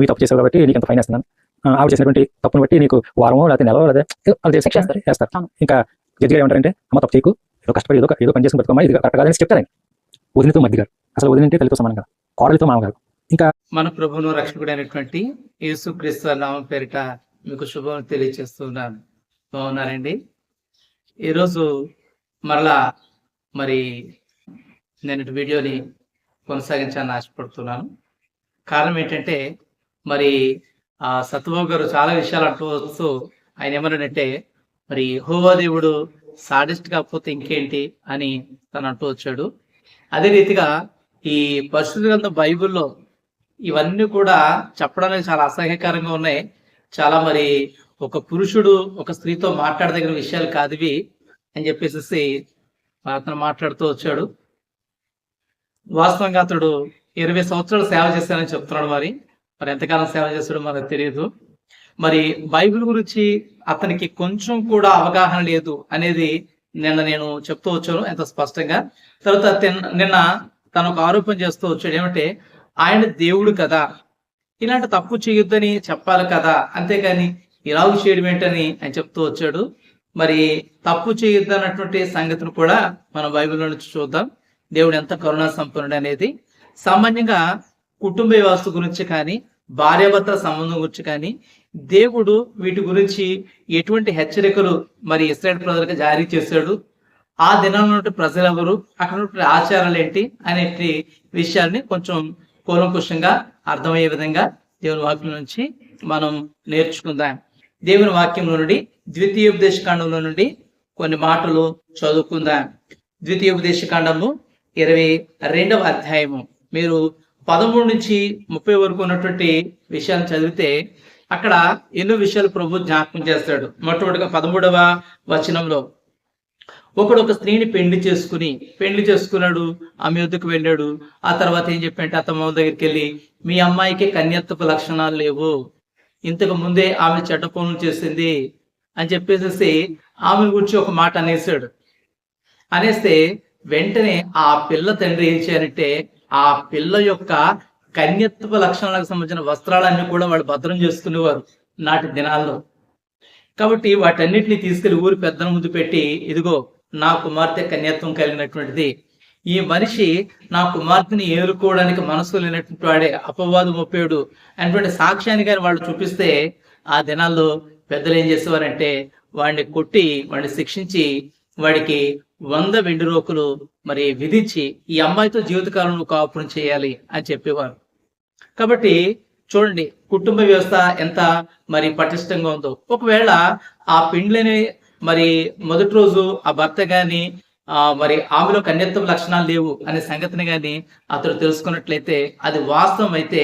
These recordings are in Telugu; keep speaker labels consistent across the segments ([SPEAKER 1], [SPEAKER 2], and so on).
[SPEAKER 1] నువ్వు తప్పు చేసావు కాబట్టి నీకు ఎంత ఫైన్ వేస్తున్నాను. ఆవిడ చేసినటువంటి తప్పును బట్టి నీకు వారమో లేకపోతే నెలలో లేదా వాళ్ళు చేసి
[SPEAKER 2] చేస్తారు.
[SPEAKER 1] చేస్తారు
[SPEAKER 2] అవును.
[SPEAKER 1] ఇంకా జడ్జి గారు ఏమంటారంటే అమ్మ తప్పు చేయకు ఏదో కష్టపడి ఏదో ఏదో పని చేసుకుని బతుకమ్మా ఇది కరెక్ట్ కాదని చెప్తారు ఆయన వదినతో మధ్య గారు. అసలు వదినంటే తల్లితో సమానం కదా కోడలితో మామగారు
[SPEAKER 3] మన ప్రభువును రక్షకుడైనటువంటి యేసుక్రీస్తు నామం పేరిట మీకు శుభం తెలియజేస్తున్నాను బాగున్నారండి? ఈరోజు మరలా మరి నేను వీడియోని కొనసాగించాలని ఆశపడుతున్నాను. కారణం ఏంటంటే మరి ఆ సత్యబాబు గారు చాలా విషయాలు అంటూ వస్తూ ఆయన ఏమన్నాడంటే మరి హోవా దేవుడు సాడెస్ట్ కాకపోతే ఇంకేంటి? అని తను అంటూ వచ్చాడు. అదే రీతిగా ఈ పరిశుద్ధ గ్రంథం బైబిల్లో ఇవన్నీ కూడా చెప్పడానికి చాలా అసహ్యకరంగా ఉన్నాయి. చాలా మరి ఒక పురుషుడు ఒక స్త్రీతో మాట్లాడదగిన విషయాలు కాదు ఇవి అని చెప్పేసి అతను మాట్లాడుతూ వచ్చాడు. వాస్తవంగా అతడు ఇరవై సంవత్సరాలు సేవ చేశానని చెప్తున్నాడు మరి. మరి ఎంతకాలం సేవ చేస్తాడో మనకు తెలియదు. మరి బైబిల్ గురించి అతనికి కొంచెం కూడా అవగాహన లేదు అనేది నిన్న నేను చెప్తూ వచ్చాను ఎంత స్పష్టంగా. తర్వాత నిన్న తను ఒక ఆరోపణ చేస్తూ వచ్చాడు ఏమంటే ఆయన దేవుడు కదా ఇలాంటి తప్పు చేయొద్దని చెప్పాలి కదా అంతేకాని ఇలాగ చేయడం ఏంటని ఆయన చెప్తూ వచ్చాడు. మరి తప్పు చేయొద్దు అన్నటువంటి సంగతిని కూడా మనం బైబిల్లో నుంచి చూద్దాం. దేవుడు ఎంత కరుణా సంపన్నుడు అనేది. సామాన్యంగా కుటుంబ వ్యవస్థ గురించి కానీ భార్యాభర్తల సంబంధం గురించి కానీ దేవుడు వీటి గురించి ఎటువంటి హెచ్చరికలు మరి ఇస్రాయల్ ప్రజలకు జారీ చేశాడు? ఆ దినంలో ఉన్న ప్రజలెవరు? అక్కడ ఆచారాలు ఏంటి? అనే విషయాల్ని కొంచెం కూలంకుషంగా అర్థమయ్యే విధంగా దేవుని వాక్యం నుంచి మనం నేర్చుకుందాం. దేవుని వాక్యంలో నుండి ద్వితీయోపదేశ కాండంలో నుండి కొన్ని మాటలు చదువుకుందాం. ద్వితీయోపదేశ కాండము ఇరవై రెండవ అధ్యాయము. మీరు పదమూడు నుంచి ముప్పై వరకు ఉన్నటువంటి విషయాలు చదివితే అక్కడ ఎన్నో విషయాలు ప్రభు జ్ఞాపకం చేస్తాడు. మొట్టమొదటిగా పదమూడవ వచనంలో ఒకడు ఒక స్త్రీని పెళ్ళి చేసుకుని పెళ్ళి చేసుకున్నాడు ఆమె వద్దకు వెళ్ళాడు. ఆ తర్వాత ఏం చెప్పంటే అత్తమ్మ దగ్గరికి వెళ్ళి మీ అమ్మాయికి కన్యత్వపు లక్షణాలు లేవు. ఇంతకు ముందే ఆమె చెడ్డ పనులు చేసింది. అని చెప్పేసి ఆమె గురించి ఒక మాట అనేసాడు అనేస్తే వెంటనే ఆ పిల్ల తండ్రి ఏం చేయాలంటే ఆ పిల్ల యొక్క కన్యత్వ లక్షణాలకు సంబంధించిన వస్త్రాలన్నీ కూడా వాళ్ళు భద్రం చేసుకునేవారు నాటి దినాల్లో. కాబట్టి వాటన్నిటిని తీసుకెళ్ళి ఊరి పెద్దల ముందు పెట్టి ఇదిగో నా కుమార్తె కన్యత్వం కలిగినటువంటిది. ఈ మనిషి నా కుమార్తెని ఏరుకోవడానికి మనసు లేనటువంటి వాడే అపవాదం ఒప్పేడు అనేటువంటి సాక్ష్యాన్ని కానీ వాళ్ళు చూపిస్తే ఆ దినాల్లో పెద్దలు ఏం చేసేవారంటే వాడిని కొట్టి వాడిని శిక్షించి వాడికి వంద వెండి రోకులు మరి విధించి ఈ అమ్మాయితో జీవితకాలంలో కాపురం చేయాలి అని చెప్పేవారు. కాబట్టి చూడండి కుటుంబ వ్యవస్థ ఎంత మరి పటిష్టంగా ఉందో. ఒకవేళ ఆ పెండ్లని మరి మొదటి రోజు ఆ భర్త గాని ఆ మరి ఆమెలో కన్యత్వ లక్షణాలు లేవు అనే సంగతిని గాని అతడు తెలుసుకున్నట్లయితే అది వాస్తవం అయితే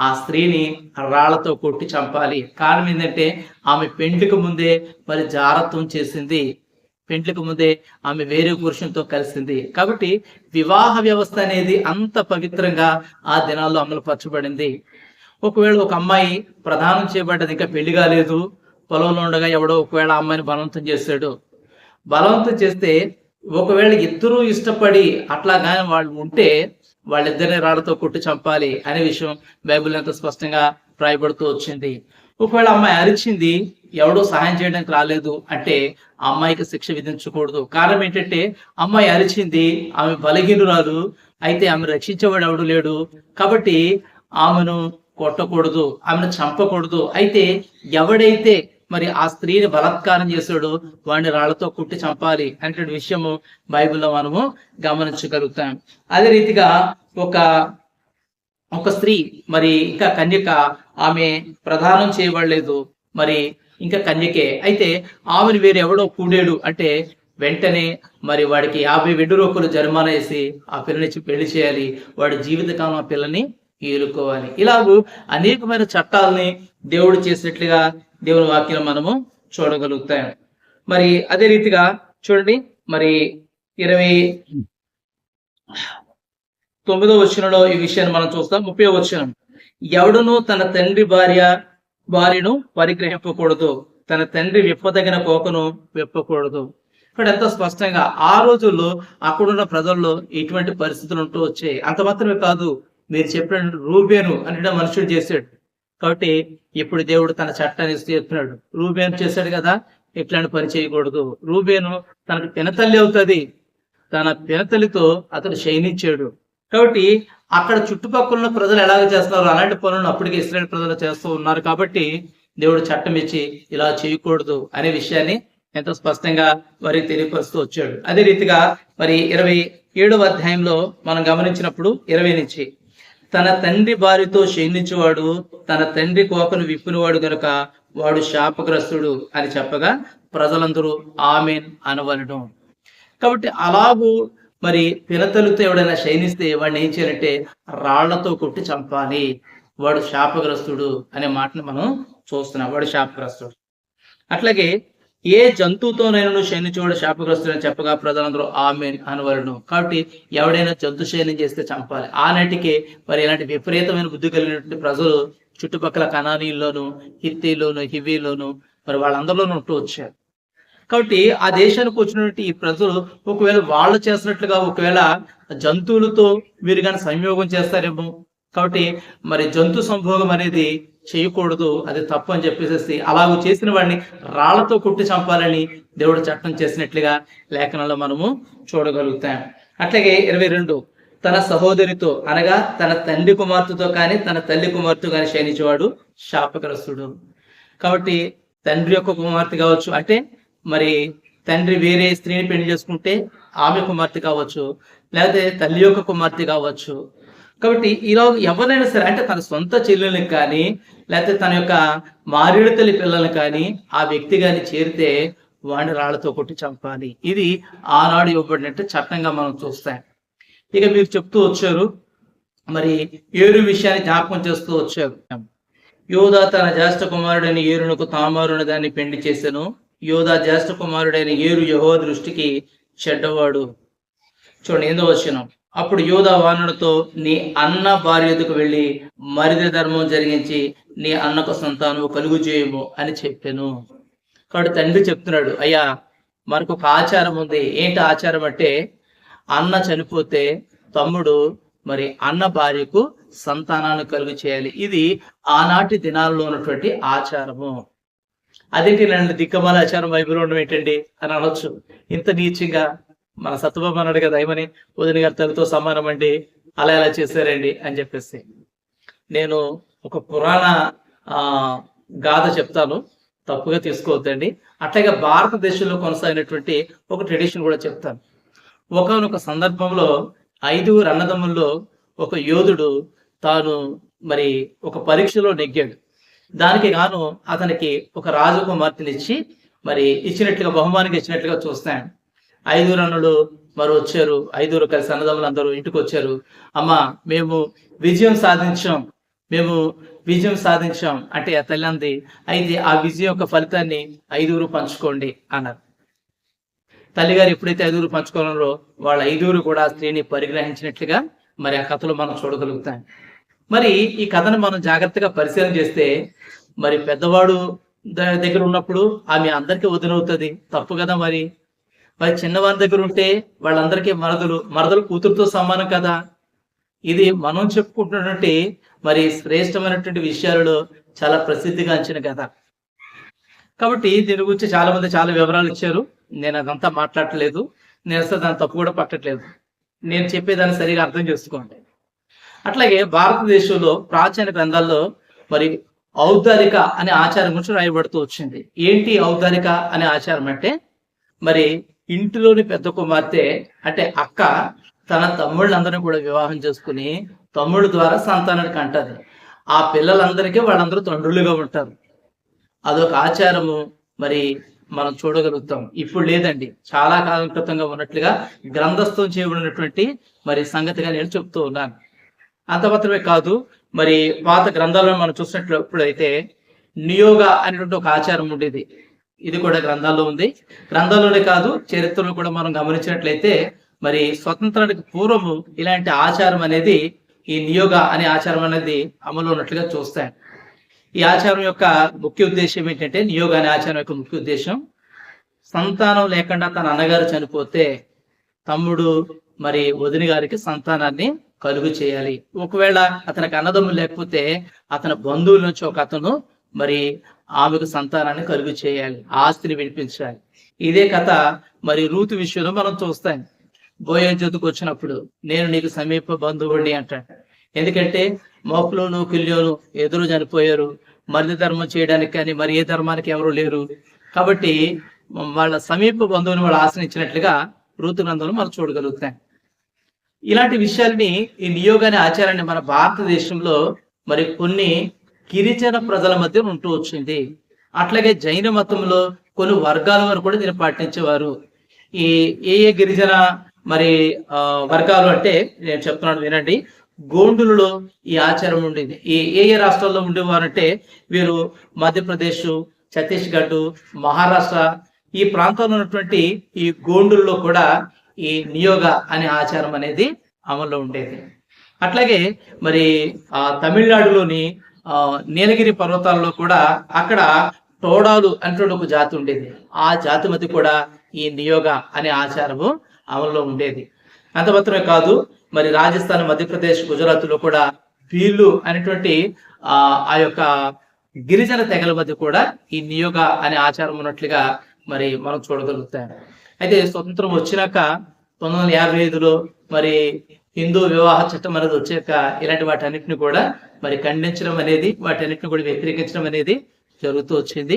[SPEAKER 3] ఆ స్త్రీని రాళ్ళతో కొట్టి చంపాలి. కారణం ఏంటంటే ఆమె పెండ్లికి ముందే మరి జారత్వం చేసింది పెంట్లకు ముందే ఆమె వేరే పురుషునితో కలిసింది. కాబట్టి వివాహ వ్యవస్థ అనేది అంత పవిత్రంగా ఆ దినాల్లో అమలు పరచబడింది ఒకవేళ ఒక అమ్మాయి ప్రధానం చేయబడ్డది ఇంకా పెళ్ళి కాలేదు పొలంలో ఉండగా ఎవడో ఒకవేళ అమ్మాయిని బలవంతం చేశాడు. బలవంతం చేస్తే ఒకవేళ ఇద్దరూ ఇష్టపడి అట్లా కానీ వాళ్ళు ఉంటే వాళ్ళిద్దరిని రాళ్ళతో కొట్టి చంపాలి అనే విషయం బైబిల్ ఎంత స్పష్టంగా రాయబడుతూ వచ్చింది. ఒకవేళ అమ్మాయి అరిచింది ఎవడో సహాయం చేయడానికి రాలేదు అంటే ఆ అమ్మాయికి శిక్ష విధించకూడదు. కారణం ఏంటంటే అమ్మాయి అరిచింది ఆమె బలహీనురాలు అయితే ఆమె రక్షించేవాడు ఎవడు లేడు. కాబట్టి ఆమెను కొట్టకూడదు ఆమెను చంపకూడదు. అయితే ఎవడైతే మరి ఆ స్త్రీని బలాత్కారం చేశాడో వాడిని రాళ్ళతో కుట్టి చంపాలి అనేటువంటి విషయము బైబిల్లో మనము గమనించగలుగుతాం. అదే రీతిగా ఒక ఒక స్త్రీ మరి ఇంకా కన్యక ఆమె ప్రదానం చేయబడలేదు. మరి ఇంకా కన్యకే. అయితే ఆమెను వేరెవడో కూడాడు అంటే వెంటనే మరి వాడికి యాభై వెండు రూపాయలు జరిమానా వేసి ఆ పిల్లని పెళ్ళి చేయాలి. వాడి జీవితకాలం ఆ పిల్లని ఏలుకోవాలి. ఇలాగూ అనేకమైన చట్టాలని దేవుడు చేసినట్లుగా దేవుని వాక్యం మనము చూడగలుగుతాం. మరి అదే రీతిగా చూడండి. మరి ఇరవై తొమ్మిదో వచనంలో ఈ విషయాన్ని మనం చూస్తాం. ముప్పై వచనం. ఎవడను తన తండ్రి భార్య వారిను పరిగ్రహింపకూడదు. తన తండ్రి విప్పదగిన కోకను విప్పకూడదు. ఇక్కడ ఎంతో స్పష్టంగా ఆ రోజుల్లో అక్కడున్న ప్రజల్లో ఇటువంటి పరిస్థితులు ఉంటూ వచ్చాయి. అంత మాత్రమే కాదు మీరు చెప్పిన రూబేను అంటే మనుషుడు చేశాడు. కాబట్టి ఇప్పుడు దేవుడు తన చట్టాన్ని చెప్తున్నాడు రూబేను చేశాడు కదా ఇట్లాంటి పని చేయకూడదు. రూబేను తనకు పినతల్లి అవుతుంది. తన పినతల్లితో అతడు శయనించాడు. కాబట్టి అక్కడ చుట్టుపక్కల ప్రజలు ఎలాగ చేస్తున్నారు? అలాంటి పనులను అప్పటికే ఇస్రాయల్ ప్రజలు చేస్తూ ఉన్నారు కాబట్టి దేవుడు చట్టం ఇచ్చి ఇలా చేయకూడదు అనే విషయాన్ని ఎంతో స్పష్టంగా మరి తెలియపరుస్తూ వచ్చాడు. అదే రీతిగా మరి ఇరవై ఏడవ అధ్యాయంలో మనం గమనించినప్పుడు ఇరవై నుంచి తన తండ్రి భార్యతో క్షీణించేవాడు తన తండ్రి కోకను విప్పినవాడు గనుక వాడు శాపగ్రస్తుడు అని చెప్పగా ప్రజలందరూ ఆమెన్ అనవలడం కాబట్టి అలాగూ మరి పినతలుతో ఎవడైనా శయనిస్తే వాడిని ఏం చేయాలంటే రాళ్ళతో కొట్టి చంపాలి. వాడు శాపగ్రస్తుడు అనే మాటను మనం చూస్తున్నాం. వాడు శాపగ్రస్తుడు. అట్లాగే ఏ జంతువుతోనైనా శయనించేవాడు శాపగ్రస్తుడు అని చెప్పగా ప్రధానంలో ఆమె అనవలను. కాబట్టి ఎవడైనా జంతు శయనం చేస్తే చంపాలి. ఆనాటికే మరి ఇలాంటి విపరీతమైన బుద్ధి కలిగినటువంటి ప్రజలు చుట్టుపక్కల కణానీల్లోను హిత్తీలోను హివీలోను మరి వాళ్ళందరిలోనూ ఉంటూ వచ్చారు. కాబట్టి ఆ దేశానికి వచ్చినటువంటి ఈ ప్రజలు ఒకవేళ వాళ్ళు చేసినట్లుగా ఒకవేళ జంతువులతో వీరు కానీ సంయోగం చేస్తారేమో. కాబట్టి మరి జంతు సంభోగం అనేది చేయకూడదు అది తప్పు అని చెప్పేసి అలాగూ చేసిన వాడిని రాళ్ళతో కొట్టి చంపాలని దేవుడు చట్టం చేసినట్లుగా లేఖనంలో మనము చూడగలుగుతాం. అట్లాగే ఇరవై రెండు తన సహోదరితో అనగా తన తండ్రి కుమార్తెతో కానీ తన తల్లి కుమార్తె కానీ క్షయించేవాడు శాపగ్రస్తుడు. కాబట్టి తండ్రి యొక్క కుమార్తె కావచ్చు అంటే మరి తండ్రి వేరే స్త్రీని పెళ్ళి చేసుకుంటే ఆమె కుమార్తె కావచ్చు లేకపోతే తల్లి యొక్క కుమార్తె కావచ్చు. కాబట్టి ఇలా ఎవరైనా సరే అంటే తన సొంత చెల్లెల్ని కానీ లేకపోతే తన యొక్క మారేడు తల్లి పిల్లల్ని కానీ ఆ వ్యక్తి కానీ చేరితే వాడిని రాళ్ళతో కొట్టి చంపాలి. ఇది ఆనాడు ఇవ్వబడినట్టు చట్టంగా మనం చూస్తాం. ఇక మీరు చెప్తూ వచ్చారు మరి ఏరు విషయాన్ని జ్ఞాపకం చేస్తూ వచ్చారు. యోధ తన జ్యేష్ఠ కుమారుడని ఏరునకు తామారుని దాన్ని పెండి చేశాను. యోధా జ్యేష్ఠ కుమారుడైన ఏరు యహో దృష్టికి చెడ్డవాడు. చూడండి ఏందో వచ్చినాం అప్పుడు యోధా వానుడితో నీ అన్న భార్యకు వెళ్ళి మరిది ధర్మం జరిగించి నీ అన్నకు సంతానం కలుగు చేయము అని చెప్పాను. కాబట్టి తండ్రి చెప్తున్నాడు అయ్యా మనకు ఒక ఆచారం ఉంది. ఏంటి ఆచారం అంటే అన్న చనిపోతే తమ్ముడు మరి అన్న భార్యకు సంతానాన్ని కలుగు చేయాలి. ఇది ఆనాటి దినాల్లో ఉన్నటువంటి ఆచారము. అదేంటి ఇలాంటి దిక్కమాల ఆచారం బైబిల్ ఉండడం ఏంటండి అని అనొచ్చు. ఇంత నీచంగా మన సత్యబాబు అన్నాడు కదా ఏమని? వదిన గారి తల్లితో సమానం అండి అలా ఎలా చేశారండి అని చెప్పేసి. నేను ఒక పురాణ గాథ చెప్తాను. తప్పుగా తీసుకోవద్దండి. అట్లాగే భారతదేశంలో కొనసాగినటువంటి ఒక ట్రెడిషన్ కూడా చెప్తాను. ఒకనొక సందర్భంలో ఐదుగురు అన్నదమ్ముల్లో ఒక యోధుడు తాను మరి ఒక పరీక్షలో నెగ్గాడు. దానికి గాను అతనికి ఒక రాజకుమార్తెనిచ్చి మరి ఇచ్చినట్లుగా బహుమానికి ఇచ్చినట్లుగా చూస్తాను ఐదుగురు అన్నులు మరి వచ్చారు. ఐదుగురు కలిసి అన్నదమ్ములు అందరూ ఇంటికి వచ్చారు. అమ్మ మేము విజయం సాధించాం. మేము విజయం సాధించాం అంటే ఆ తల్లి అంది అయితే ఆ విజయం యొక్క ఫలితాన్ని ఐదుగురు పంచుకోండి అన్నారు. తల్లిగారు ఎప్పుడైతే ఐదుగురు పంచుకోవాలన్నారో వాళ్ళ ఐదుగురు కూడా స్త్రీని పరిగ్రహించినట్లుగా మరి ఆ కథలో మనం చూడగలుగుతాం. మరి ఈ కథను మనం జాగ్రత్తగా పరిశీలన చేస్తే మరి పెద్దవాడు దగ్గర ఉన్నప్పుడు ఆమె అందరికీ వదినవుతుంది. తప్పు కదా మరి? మరి చిన్నవారి దగ్గర ఉంటే వాళ్ళందరికీ మరదలు మరదలు కూతురుతో సమానం కదా? ఇది మనం చెప్పుకుంటున్నటువంటి మరి శ్రేష్టమైనటువంటి విషయాలలో చాలా ప్రసిద్ధిగాంచిన కథ. కాబట్టి దీని గురించి చాలా మంది చాలా వివరాలు ఇచ్చారు. నేను అదంతా మాట్లాడట్లేదు. నేను అసలు దాని తప్పు కూడా పట్టట్లేదు. నేను చెప్పేదాన్ని సరిగా అర్థం చేసుకోండి. అట్లాగే భారతదేశంలో ప్రాచీన గ్రంథాల్లో మరి ఔదారిక అనే ఆచారం గురించి రాయబడుతూ వచ్చింది. ఏంటి ఔదారిక అనే ఆచారం అంటే? మరి ఇంటిలోని పెద్ద కుమార్తె అంటే అక్క తన తమ్ముళ్ళందరినీ కూడా వివాహం చేసుకుని తమ్ముడు ద్వారా సంతానానికి అంటది. ఆ పిల్లలందరికీ వాళ్ళందరూ తండ్రులుగా ఉంటారు. అదొక ఆచారము మరి మనం చూడగలుగుతాం. ఇప్పుడు లేదండి. చాలా కాలం క్రితంగా ఉన్నట్లుగా గ్రంథస్థం చేయబడినటువంటి మరి సంగతిగా నేను చెప్తూ ఉన్నాను. అంత మాత్రమే కాదు. మరి పాత గ్రంథాలను మనం చూసినప్పుడు అయితే నియోగ అనేటువంటి ఒక ఆచారం ఉండేది. ఇది కూడా గ్రంథాల్లో ఉంది. గ్రంథాల్లోనే కాదు చరిత్రలో కూడా మనం గమనించినట్లయితే మరి స్వతంత్రానికి పూర్వము ఇలాంటి ఆచారం అనేది ఈ నియోగ అనే ఆచారం అనేది అమలు ఉన్నట్లుగా చూస్తాను ఈ ఆచారం యొక్క ముఖ్య ఉద్దేశం ఏంటంటే నియోగ అనే ఆచారం యొక్క ముఖ్య ఉద్దేశం సంతానం లేకుండా తన అన్నగారు చనిపోతే తమ్ముడు మరి వదిన గారికి సంతానాన్ని కలుగు చేయాలి. ఒకవేళ అతనికి అన్నదమ్ములు లేకపోతే అతని బంధువుల నుంచి ఒక అతను మరి ఆమెకు సంతానాన్ని కలుగు చేయాలి ఆస్తిని వినిపించాలి ఇదే కథ మరి రూతు విషయంలో మనం చూస్తాం. బోయోజోతుకు వచ్చినప్పుడు నేను నీకు సమీప బంధువుడిని అంటాడు. ఎందుకంటే మోకులోను కిల్యోను ఎదురు చనిపోయారు. మరిది ధర్మం చేయడానికి కానీ మరి ఏ ధర్మానికి ఎవరు లేరు. కాబట్టి వాళ్ళ సమీప బంధువుని వాళ్ళు ఆశ్రయించినట్లుగా ఋతు గ్రంథంలో మనం చూడగలుగుతాం. ఇలాంటి విషయాల్ని ఈ నియోగాన్ని ఆచారాన్ని మన భారతదేశంలో మరి కొన్ని గిరిజన ప్రజల మధ్య ఉంటూ వచ్చింది. అట్లాగే జైన మతంలో కొన్ని వర్గాల వారు కూడా దీన్ని పాటించేవారు. ఈ ఏ ఏ గిరిజన మరి ఆ, వర్గాలు అంటే నేను చెప్తున్నాను వినండి. గోండులలో ఈ ఆచారం ఉండేది. ఈ ఏ ఏ రాష్ట్రాల్లో ఉండేవారంటే వీరు మధ్యప్రదేశ్ ఛత్తీస్గఢ్ మహారాష్ట్ర ఈ ప్రాంతంలో ఉన్నటువంటి ఈ గోండుల్లో కూడా ఈ నియోగ అనే ఆచారం అనేది అమల్లో ఉండేది. అట్లాగే మరి ఆ తమిళనాడులోని ఆ నీలగిరి పర్వతాల్లో కూడా అక్కడ టోడాలు అంటూ ఒక జాతి ఉండేది. ఆ జాతి మధ్య కూడా ఈ నియోగ అనే ఆచారము అమల్లో ఉండేది. అంత మాత్రమే కాదు మరి రాజస్థాన్ మధ్యప్రదేశ్ గుజరాత్లో కూడా వీళ్ళు అనేటువంటి ఆ ఆ యొక్క గిరిజన తెగల మధ్య కూడా ఈ నియోగ అనే ఆచారం ఉన్నట్లుగా మరి మనం చూడగలుగుతాం. అయితే స్వతంత్రం వచ్చినాక పంతొమ్మిది వందల యాభై ఐదులో మరి హిందూ వివాహ చట్టం అనేది వచ్చాక ఇలాంటి వాటన్నిటిని కూడా మరి ఖండించడం అనేది వాటన్నిటిని కూడా వ్యతిరేకించడం అనేది జరుగుతూ వచ్చింది.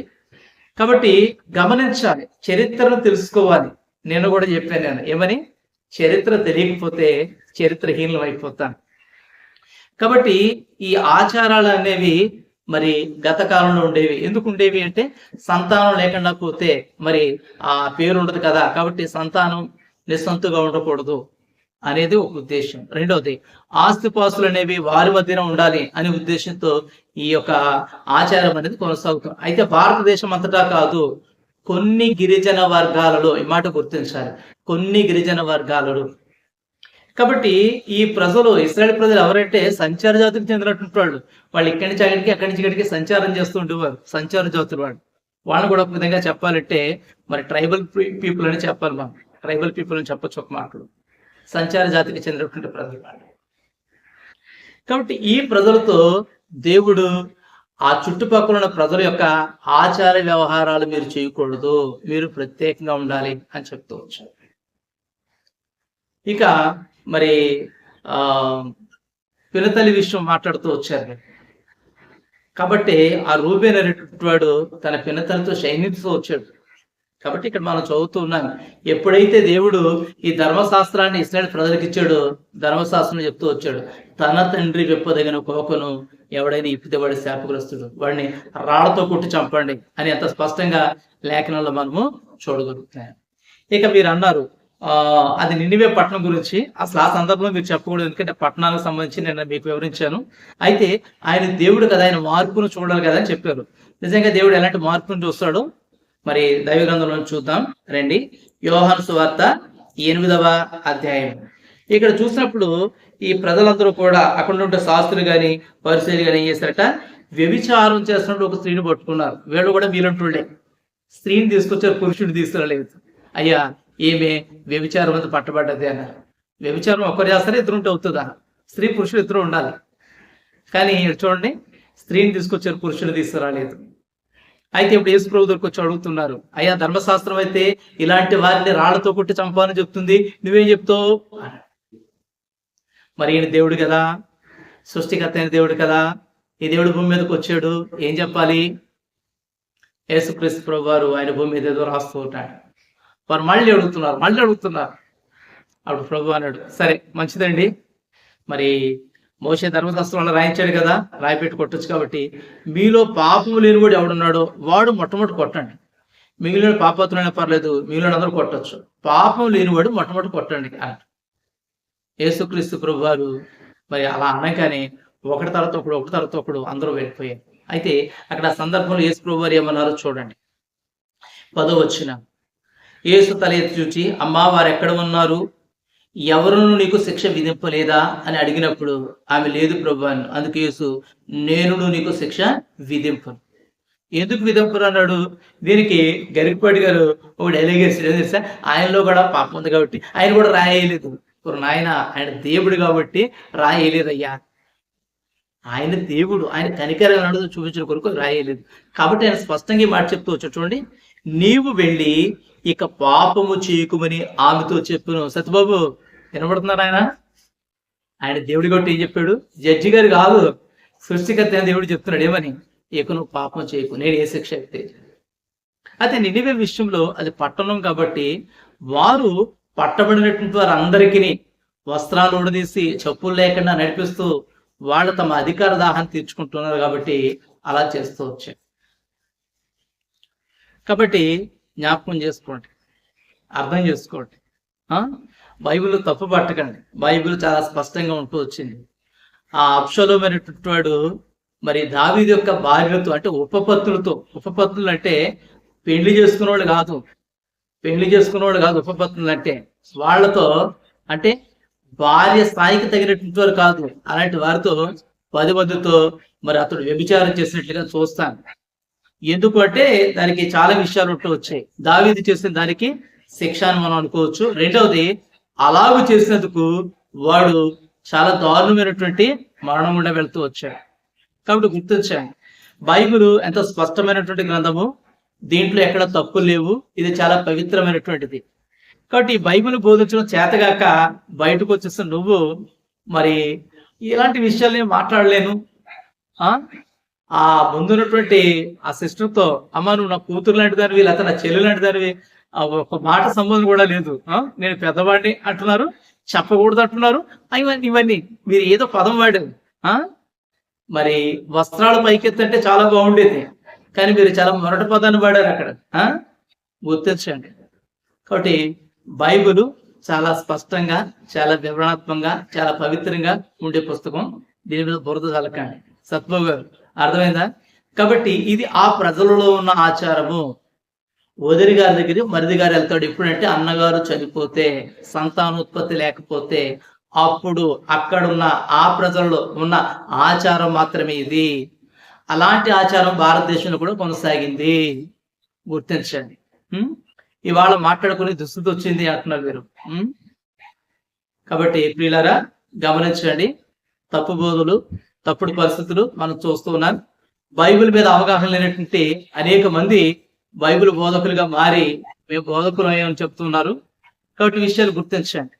[SPEAKER 3] కాబట్టి గమనించాలి చరిత్రను తెలుసుకోవాలి. నేను కూడా చెప్పాను నేను ఏమని? చరిత్ర తెలియకపోతే చరిత్రహీనం అయిపోతాను కాబట్టి ఈ ఆచారాలు అనేవి మరి గత కాలంలో ఉండేవి. ఎందుకు ఉండేవి అంటే సంతానం లేకుండా పోతే మరి ఆ పేరు ఉండదు కదా. కాబట్టి సంతానం నిస్సంతుగా ఉండకూడదు అనేది ఒక ఉద్దేశం రెండవది ఆస్తిపాస్తులు అనేవి వారి మధ్యన ఉండాలి అనే ఉద్దేశంతో ఈ యొక్క ఆచారం అనేది కొనసాగుతుంది. అయితే భారతదేశం అంతటా కాదు కొన్ని గిరిజన వర్గాలలో ఈ మాట గుర్తించాలి. కొన్ని గిరిజన వర్గాలలో కాబట్టి ఈ ప్రజలు ఇస్రాయల్ ప్రజలు ఎవరైతే సంచార జాతికి చెందినటువంటి వాళ్ళు. వాళ్ళు ఇక్కడి నుంచి అక్కడికి అక్కడి నుంచి ఇక్కడికి సంచారం చేస్తూ ఉండేవారు సంచార జాతులు వాళ్ళు. వాళ్ళని కూడా ఒక విధంగా చెప్పాలంటే మరి ట్రైబల్ పీపుల్ అని చెప్పాలి మనం. ట్రైబల్ పీపుల్ అని చెప్పొచ్చు ఒక మాటలు. సంచార జాతికి చెందినటువంటి ప్రజలు వాళ్ళు. కాబట్టి ఈ ప్రజలతో దేవుడు ఆ చుట్టుపక్కల ఉన్న ప్రజల యొక్క ఆచార వ్యవహారాలు మీరు చేయకూడదు మీరు ప్రత్యేకంగా ఉండాలి అని చెప్తూ వచ్చారు. ఇక మరి ఆ పినతల్లి విషయం మాట్లాడుతూ వచ్చారు. కాబట్టి ఆ రూబేన్ అనేటువంటి వాడు తన పినతలతో సైనికుతో వచ్చాడు. కాబట్టి ఇక్కడ మనం చదువుతూ ఉన్నాం ఎప్పుడైతే దేవుడు ఈ ధర్మశాస్త్రాన్ని ఇస్రాయల్ ప్రజలకు ఇచ్చాడో ధర్మశాస్త్రం చెప్తూ వచ్చాడు తన తండ్రి విప్పదగిన కోకను ఎవడైనా ఇప్పితే వాడి శాపగ్రస్తుడు వాడిని రాళ్ళతో కొట్టి చంపండి అని ఎంత స్పష్టంగా లేఖనంలో మనము చూడగలుగుతున్నాం. ఇక మీరు అన్నారు అది నిండివే పట్టణం గురించి అసలు ఆ సందర్భంలో మీరు చెప్పకూడదు ఎందుకంటే పట్టణాలకు సంబంధించి నేను మీకు వివరించాను. అయితే ఆయన దేవుడు కదా ఆయన మార్పును చూడాలి కదా అని చెప్పారు. నిజంగా దేవుడు ఎలాంటి మార్పును చూస్తాడు మరి దైవ గ్రంథంలో చూద్దాం. రండి. యోహాను సువార్త ఎనిమిదవ అధ్యాయం. ఇక్కడ చూసినప్పుడు ఈ ప్రజలందరూ కూడా అక్కడ ఉండే శాస్త్రులు గాని పరిశీలి గాని ఏం చేశారట? వ్యభిచారం చేస్తున్నప్పుడు ఒక స్త్రీని పట్టుకున్నారు. వీళ్ళు కూడా వీలుంటుండే స్త్రీని తీసుకొచ్చారు పురుషుడిని తీసుకురాలేదు. అయ్యా ఈమె వ్యభిచారం అంతా పట్టబడ్డది అన్నారు వ్యభిచారం ఒక్కరు చేస్తారా? ఇద్దరు ఉంటే అవుతుందా? స్త్రీ పురుషులు ఇద్దరు ఉండాలి. కానీ చూడండి స్త్రీని తీసుకొచ్చారు పురుషులు తీసుకురాలేదు. అయితే ఇప్పుడు యేసు ప్రభు దగ్గరకు వచ్చి అడుగుతున్నారు అయ్యా ధర్మశాస్త్రం అయితే ఇలాంటి వారిని రాళ్ళతో కొట్టి చంపాలని చెప్తుంది. నువ్వేం చెప్తావు? మరి ఈయన దేవుడు కదా? సృష్టికర్త అయిన దేవుడు కదా? ఈ దేవుడు భూమి మీదకి వచ్చాడు. ఏం చెప్పాలి? యేసుక్రీస్తు ప్రభు వారు ఆయన భూమి మీద ఏదో రాస్తూ ఉంటాడు. వారు మళ్ళీ అడుగుతున్నారు మళ్ళీ అడుగుతున్నారు. అప్పుడు ప్రభు అన్నాడు సరే మంచిదండి. మరి మోసే ధర్మశాస్త్రంలో రాయించాడు కదా రాయిపెట్టి కొట్టొచ్చు కాబట్టి మీలో పాపము లేని కూడా ఎవడున్నాడో వాడు మొట్టమొదటి కొట్టండి. మిగిలిన పాపత్రులైనా పర్లేదు మిగిలిన అందరూ కొట్టొచ్చు. పాపం లేనివాడు మొట్టమొదటి కొట్టండి అన్నాడు యేసుక్రీస్తు ప్రభు వారు మరి అలా అనగానే ఒకటి తర్వాత ఒకడు ఒకటి తర్వాత ఒకడు అందరూ వెళ్ళిపోయారు. అయితే అక్కడ సందర్భంలో యేసు ప్రభు వారు ఏమన్నారో చూడండి. పదో వచ్చిన యేసు తల ఎత్తి చూచి అమ్మా వారు ఎక్కడ ఉన్నారు? ఎవరును నీకు శిక్ష విధింపలేదా? అని అడిగినప్పుడు ఆమె లేదు ప్రభు అని అందుకు యేసు నేను నీకు శిక్ష విధింపను. ఎందుకు విధింపరు అన్నాడు. దీనికి గరికపాటి గారు ఒక డైలాగ్ వేసాడు ఏం తెలుసా? ఆయనలో కూడా పాపం ఉంది కాబట్టి ఆయన కూడా రాయలేదు. ఒక నాయన ఆయన దేవుడు కాబట్టి రాయలేదయ్యా. ఆయన దేవుడు ఆయన కనికరం అన్నది చూపించిన కొరకు రాయలేదు. కాబట్టి ఆయన స్పష్టంగా మాట చెప్తూ వచ్చాడు. చూడండి నీవు వెళ్ళి ఇక పాపము చేయకుమని ఆమెతో చెప్పును సత్యబాబు వినబడుతున్నారు ఆయన? ఆయన దేవుడి కొట్టి ఏం చెప్పాడు? జడ్జి గారు కాదు సృష్టికర్త దేవుడు చెప్తున్నాడు. ఏమని? ఇక నువ్వు పాపం చేయకు నేను ఏ శిక్ష అయితే? అయితే నినివే విషయంలో అది పట్టణం కాబట్టి వారు పట్టబడినటువంటి వారందరికీ వస్త్రాలు ఉడదీసి చెప్పులు లేకుండా నడిపిస్తూ వాళ్ళు తమ అధికార దాహాన్ని తీర్చుకుంటున్నారు కాబట్టి అలా చేస్తూ వచ్చారు. కాబట్టి జ్ఞాపకం చేసుకోండి. అర్థం చేసుకోండి. ఆ? బైబిల్ తప్పు పట్టకండి. బైబిల్ చాలా స్పష్టంగా ఉంటూ వచ్చింది. ఆ అప్షలోమైనటువంటి వాడు మరి దావీది యొక్క భార్యతో అంటే ఉపపత్తులతో ఉపపత్తులు అంటే పెళ్ళి చేసుకునేవాళ్ళు కాదు. పెళ్ళి చేసుకునేవాళ్ళు కాదు ఉపపత్తులు అంటే వాళ్ళతో అంటే భార్య స్థాయికి తగినటువంటి వారు కాదు. అలాంటి వారితో పది మందితో మరి అతడు వ్యభిచారం చేసినట్లుగా చూస్తాను. ఎందుకు అంటే దానికి చాలా విషయాలు ఉంటూ వచ్చాయి. దావీది చేసిన దానికి శిక్ష అని మనం అనుకోవచ్చు. రెండవది అలాగు చేసినందుకు వాడు చాలా దారుణమైనటువంటి మరణం గుండా వెళ్తూ వచ్చాడు. కాబట్టి గుర్తించాను బైబిల్ ఎంత స్పష్టమైనటువంటి గ్రంథము దీంట్లో ఎక్కడ తప్పులు లేవు ఇది చాలా పవిత్రమైనటువంటిది. కాబట్టి ఈ బైబిల్ బోధించడం చేతగాక బయటకు వచ్చేసిన నువ్వు మరి ఇలాంటి విషయాలు నేను మాట్లాడలేను. ఆ ముందు ముందున్నటువంటి ఆ సిస్టర్తో అమ్మ నువ్వు నా కూతురు లాంటి దానివి లేకపోతే నా చెల్లి లాంటి దానివి ఆ ఒక మాట సంబంధం కూడా లేదు. నేను పెద్దవాడిని అంటున్నారు చెప్పకూడదు అంటున్నారు. అవన్నీ ఇవన్నీ ఇవన్నీ. మీరు ఏదో పదం వాడారు. ఆ? మరి వస్త్రాలు పైకెత్తంటే చాలా బాగుండేది. కానీ మీరు చాలా మొరటి పదాన్ని వాడారు అక్కడ. ఆ? గుర్తించండి. కాబట్టి బైబుల్ చాలా స్పష్టంగా చాలా వివరణాత్మకంగా చాలా పవిత్రంగా ఉండే పుస్తకం. దీని మీద బురద చల్లకండి సత్బాబు గారు. అర్థమైందా? కాబట్టి ఇది ఆ ప్రజలలో ఉన్న ఆచారము. వదిరి గారి దగ్గర మరిది గారు వెళ్తాడు. ఎప్పుడంటే అన్నగారు చనిపోతే సంతానోత్పత్తి లేకపోతే అప్పుడు అక్కడున్న ఆ ప్రజల్లో ఉన్న ఆచారం మాత్రమే ఇది. అలాంటి ఆచారం భారతదేశంలో కూడా కొనసాగింది. గుర్తించండి. ఇవాళ మాట్లాడుకునే దుస్థితి వచ్చింది అంటున్నారు మీరు కాబట్టి ప్రియులరా గమనించండి. తప్పు బోధులు తప్పుడు పరిస్థితులు మనం చూస్తూ ఉన్నాం. బైబిల్ మీద అవగాహన లేనటువంటి అనేక మంది బైబిల్ బోధకులుగా మారి మేము బోధకులు అయ్యామని చెప్తున్నారు. కాబట్టి విషయాలు గుర్తించండి.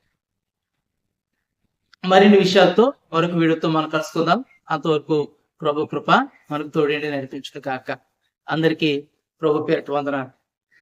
[SPEAKER 3] మరిన్ని విషయాలతో మరొక వీడియోతో మనం కలుసుకుందాం. అంతవరకు ప్రభు కృప మనకు తోడేండి నడిపించుట కాక అందరికీ ప్రభు పేరు వందనాలు.